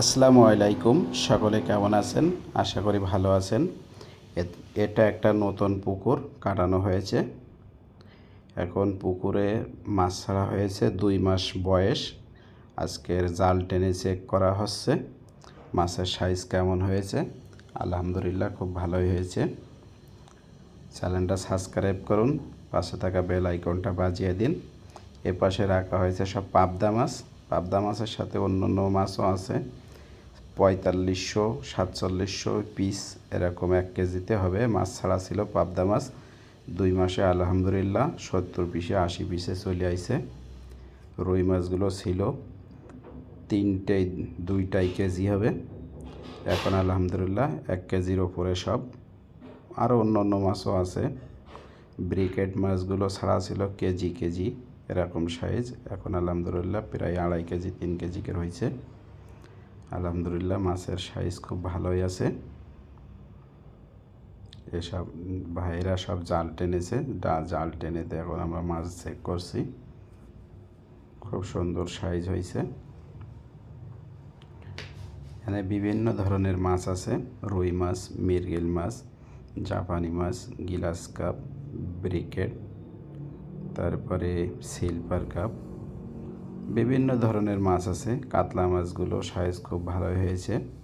আসসালামু আলাইকুম। সকলে কেমন আছেন? আশা করি ভালো আছেন। এটা একটা নতুন পুকুর কাটানো হয়েছে। এখন পুকুরে মাছ ছাড়া হয়েছে দুই মাস বয়স। আজকের জাল টেনে চেক করা হচ্ছে। মাছের সাইজ কেমন হয়েছে? আলহামদুলিল্লাহ খুব ভালোই হয়েছে। চ্যানেলটা সাবস্ক্রাইব করুন, পাশে থাকা বেল আইকনটা বাজিয়ে দিন। এ পাশে রাখা হয়েছে সব পাবদা মাছ। পাবদা মাছের সাথে অন্য অন্য মাছও আছে। পঁয়তাল্লিশশো, সাতচল্লিশশো পিস এরকম এক কেজিতে হবে। মাছ ছাড়া ছিল পাবদা মাছ। দুই মাসে আলহামদুলিল্লাহ সত্তর পিসে, আশি পিসে চলে আইছে। রুই মাছগুলো ছিল তিনটে দুইটাই কেজি হবে। এখন আলহামদুলিল্লাহ এক কেজির ওপরে সব। আরও অন্য অন্য মাছও আছে। ব্রিকেট মাছগুলো ছাড়া ছিল কেজি কেজি এরকম সাইজ। এখন আলহামদুলিল্লাহ প্রায় আড়াই কেজি, তিন কেজি করে হয়েছে আলহামদুলিল্লাহ, মাছের সাইজ খুব ভালোই আছে। এসব ভাইরা সব জাল টেনেছে জাল টেনেতে এখন আমরা মাছ চেক করছি। খুব সুন্দর সাইজ হয়েছে এখানে বিভিন্ন ধরনের মাছ আছে, রুই মাছ মিরগেল মাছ, জাপানি মাছ, গিলাস কাপ, ব্রিকেট, তারপরে সিলভার কাপ। বিভিন্ন ধরনের মাছ আছে। কাতলা মাছগুলো সাইজ খুব ভালো হয়েছে।